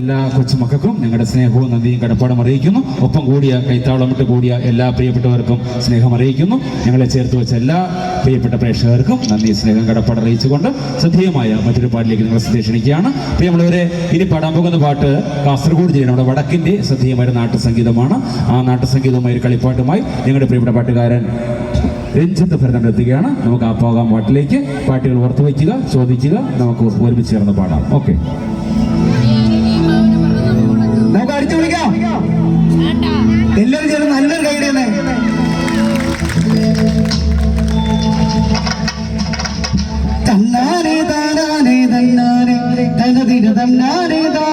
എല്ലാ കൊച്ചുമക്കൾക്കും ഞങ്ങളുടെ സ്നേഹവും നന്ദിയും കടപ്പാടും അറിയിക്കുന്നു. ഒപ്പം കൂടിയ കൈത്താളമിട്ട് കൂടിയ എല്ലാ പ്രിയപ്പെട്ടവർക്കും സ്നേഹം അറിയിക്കുന്നു. ഞങ്ങളെ ചേർത്ത് വെച്ച എല്ലാ പ്രിയപ്പെട്ട പ്രേക്ഷകർക്കും നന്ദി സ്നേഹം കടപ്പാട് അറിയിച്ചുകൊണ്ട് ശ്രദ്ധേയമായ മറ്റൊരു പാട്ടിലേക്ക് നിങ്ങൾ ശ്രദ്ധിക്ഷണിക്കുകയാണ് നമ്മളിവരെ ഇനി പാടാൻ പോകുന്ന പാട്ട് കാസർഗോഡ് ജില്ല നമ്മുടെ വടക്കിന്റെ ശ്രദ്ധേയമായ നാട്ടുസംഗീതമാണ്. ആ നാട്ടുസംഗീതവുമായി ഒരു കളിപ്പാട്ടുമായി ഞങ്ങളുടെ പ്രിയപ്പെട്ട പാട്ടുകാരൻ രഞ്ജിത്ത് ഭരതൻ എത്തുകയാണ്. നമുക്ക് ആ പോകാൻ പാട്ടിലേക്ക്. പാട്ടുകൾ ഓർത്ത് ചോദിക്കുക നമുക്ക് ഒരുമിച്ച് ചേർന്ന് പാടാം. ഓക്കെ. ധനതിരതം നാരദാ